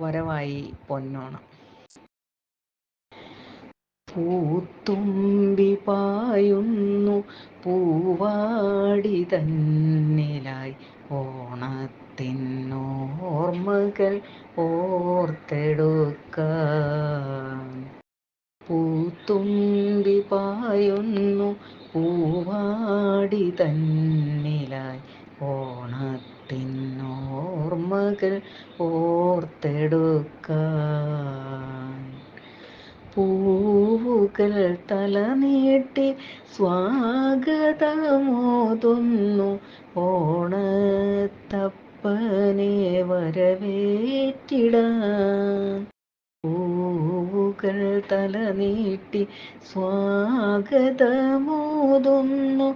വരവായി പൊന്നോണം. പൂത്തുമ്പി പായുന്നു പൂവാടി തന്നിലായി. ഓണത്തിനോർമ്മകൾ ഓർത്തെടുക്കാൻ പൂത്തുമ്പി പായുന്നു പൂവാടി തന്നിലായി. ഓണത്തിനോർമ്മകൾ ഓർത്തെടുക്കാൻ. പൂവുകൾ തല നീട്ടി സ്വാഗതമോതുന്നു. ഓണത്തപ്പനെ വരവേറ്റിടാൻ. പൂവുകൾ തല നീട്ടി സ്വാഗതമോതുന്നു.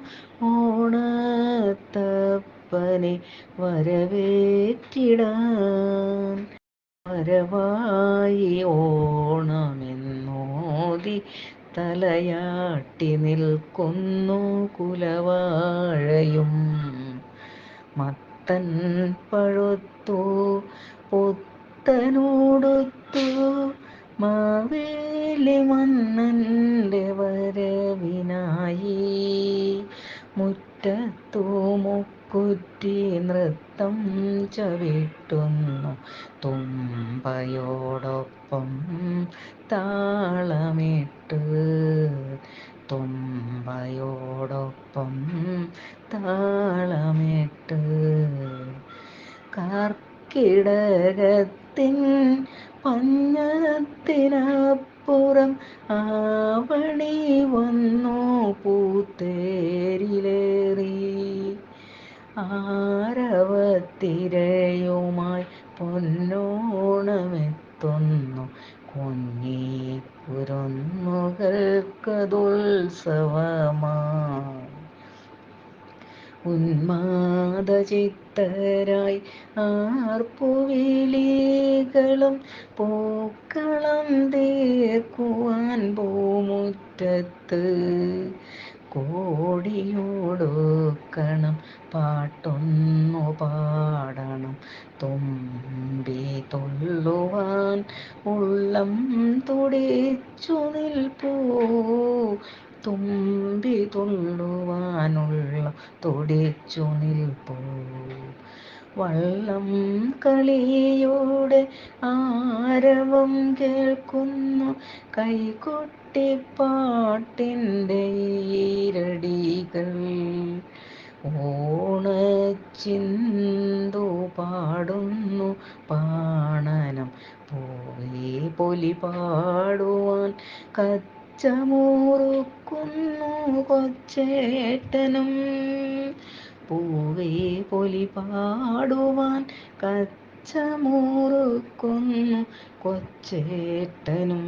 ഓണത്തപ്പനെ വരവേറ്റിടാൻ. വരവായി ഓണമെന്നോതി തലയാട്ടി നിൽക്കുന്നു കുലവാഴയും. മത്തൻ പഴുത്തു പുത്തനോടുത്തു മാവേലി മന്നന്റെ നൃത്തം ചവിട്ടുന്നു. തുമ്പയോടൊപ്പം താളമിട്ട് തുമ്പയോടൊപ്പം താളമിട്ട് കാർക്കിടകത്തിൻ പഞ്ഞത്തിനപ്പുറം ആവണി വന്നു ആരവത്തിരയുമായി പൊന്നോണമെത്തുന്നു. കുഞ്ഞി കുരുന്നുകൾക്കതുത്സവമായി ഉന്മാദചിത്തരായി ആർപ്പുവിളികളും പൂക്കളം തീർക്കുവാൻ പൂമുറ്റത്ത് കോടിയോടൊക്കണം പാട്ടൊന്നു പാടണം. തുമ്പി തുള്ളുവാൻ ഉള്ളം തുടിച്ചു നിൽപ്പൂ. തുമ്പി തുള്ളുവാനുള്ള തുടിച്ചു നിൽപ്പൂ. വള്ളം കളിയോടെ ആരവം കേൾക്കുന്നു. കൈകൊട്ടിപ്പാട്ടിന്റെ ഈരടികൾ ഓണച്ചിന്തു പാടുന്നു. പാണനം പോയി പൊലി പാടുവാൻ കച്ചമൂറുക്കുന്നു കൊച്ചേട്ടനും. പൂവേ പൊലി പാടുവാൻ കച്ചമൂറുക്കുന്നു കൊച്ചേട്ടനും.